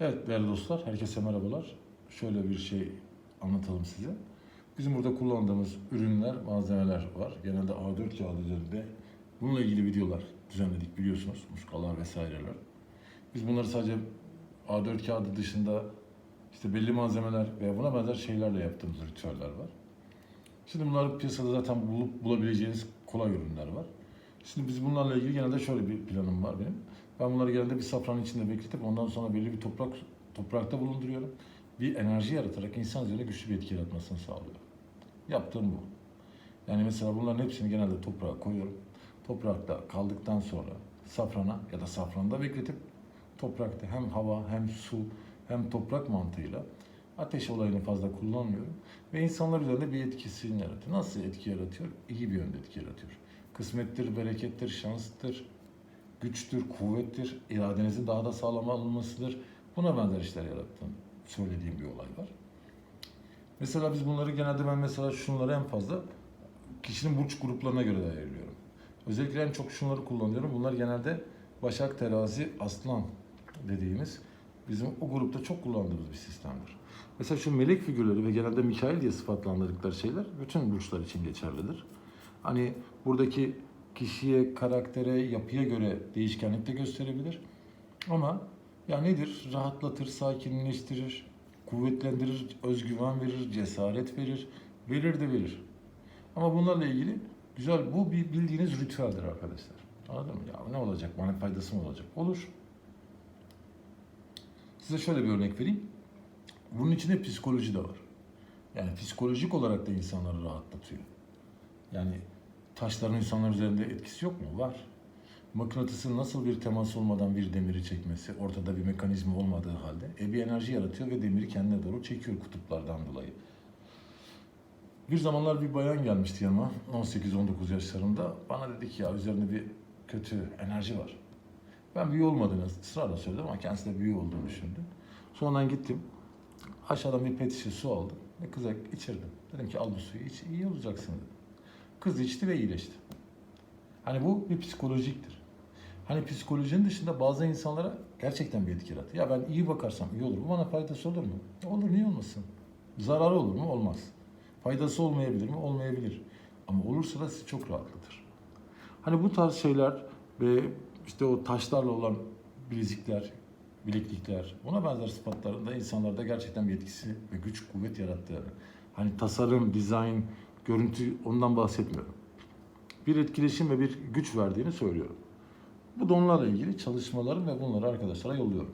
Evet değerli dostlar, herkese merhabalar. Şöyle bir şey anlatalım size. Bizim burada kullandığımız ürünler, malzemeler var. Genelde A4 kağıdı üzerinde bununla ilgili videolar düzenledik biliyorsunuz. Muskalar vesaireler. Biz bunları sadece A4 kağıdı dışında işte belli malzemeler veya buna benzer şeylerle yaptığımız ritüeller var. Şimdi bunları piyasada zaten bulup bulabileceğiniz kolay ürünler var. Şimdi biz bunlarla ilgili genelde şöyle bir planım var benim. Ben bunları genelde bir safranın içinde bekletip ondan sonra belli bir toprak toprakta bulunduruyorum. Bir enerji yaratarak insan üzerine güçlü bir etki yaratmasını sağlıyorum. Yaptığım bu. Yani mesela bunların hepsini genelde toprağa koyuyorum. Toprakta kaldıktan sonra safrana ya da safranda bekletip toprakta hem hava hem su hem toprak mantığıyla ateş olayını fazla kullanmıyorum. Ve insanlar üzerinde bir etkisini yaratıyor. Nasıl etki yaratıyor? İyi bir yönde etki yaratıyor. Kısmettir, berekettir, şanstır, güçtür, kuvvettir, iradenizin daha da sağlam alınmasıdır. Buna benzer işler yarattığını söylediğim bir olay var. Mesela biz bunları genelde ben mesela şunları en fazla kişinin burç gruplarına göre de ayırıyorum. Özellikle en çok şunları kullanıyorum. Bunlar genelde Başak, Terazi, Aslan dediğimiz bizim o grupta çok kullandığımız bir sistemdir. Mesela şu melek figürleri ve genelde Mikail diye sıfatlandırdıkları şeyler bütün burçlar için geçerlidir. Hani buradaki kişiye, karaktere, yapıya göre değişkenlik de gösterebilir. Ama ya nedir? Rahatlatır, sakinleştirir, kuvvetlendirir, özgüven verir, cesaret verir, verir de verir. Ama bunlarla ilgili güzel, bu bir bildiğiniz ritüeldir arkadaşlar. Anladın mı? Ya ne olacak, bana faydası mı olacak? Olur. Size şöyle bir örnek vereyim. Bunun içinde psikoloji de var. Yani psikolojik olarak da insanları rahatlatıyor. Yani taşların insanlar üzerinde etkisi yok mu? Var. Mıknatısın nasıl bir temas olmadan bir demiri çekmesi, ortada bir mekanizma olmadığı halde e bir enerji yaratıyor ve demiri kendine doğru çekiyor kutuplardan dolayı. Bir zamanlar bir bayan gelmişti yanıma 18-19 yaşlarında. Bana dedi ki ya üzerinde bir kötü enerji var. Ben büyü olmadığını ısrarla söyledim ama kendisi de büyü olduğunu düşündü. Sonradan gittim. Aşağıdan bir pet şişe su aldım ve kıza içirdim. Dedim ki al bu suyu iç, iyi olacaksın dedim. Kız içti ve iyileşti. Hani bu bir psikolojiktir. Hani psikolojinin dışında bazı insanlara gerçekten bir etki yaratır. Ya ben iyi bakarsam iyi olur. Bu bana faydası olur mu? Olur niye olmasın? Zararı olur mu? Olmaz. Faydası olmayabilir mi? Olmayabilir. Ama olursa da sizi çok rahatlatır. Hani bu tarz şeyler ve işte o taşlarla olan bilezikler, bileklikler, ona benzer sıfatlarında insanlarda gerçekten bir etkisi ve güç, kuvvet yarattığını. Hani tasarım, dizayn, görüntü ondan bahsetmiyorum. Bir etkileşim ve bir güç verdiğini söylüyorum. Bu da onlarla ilgili çalışmalarım ve bunları arkadaşlara yolluyorum.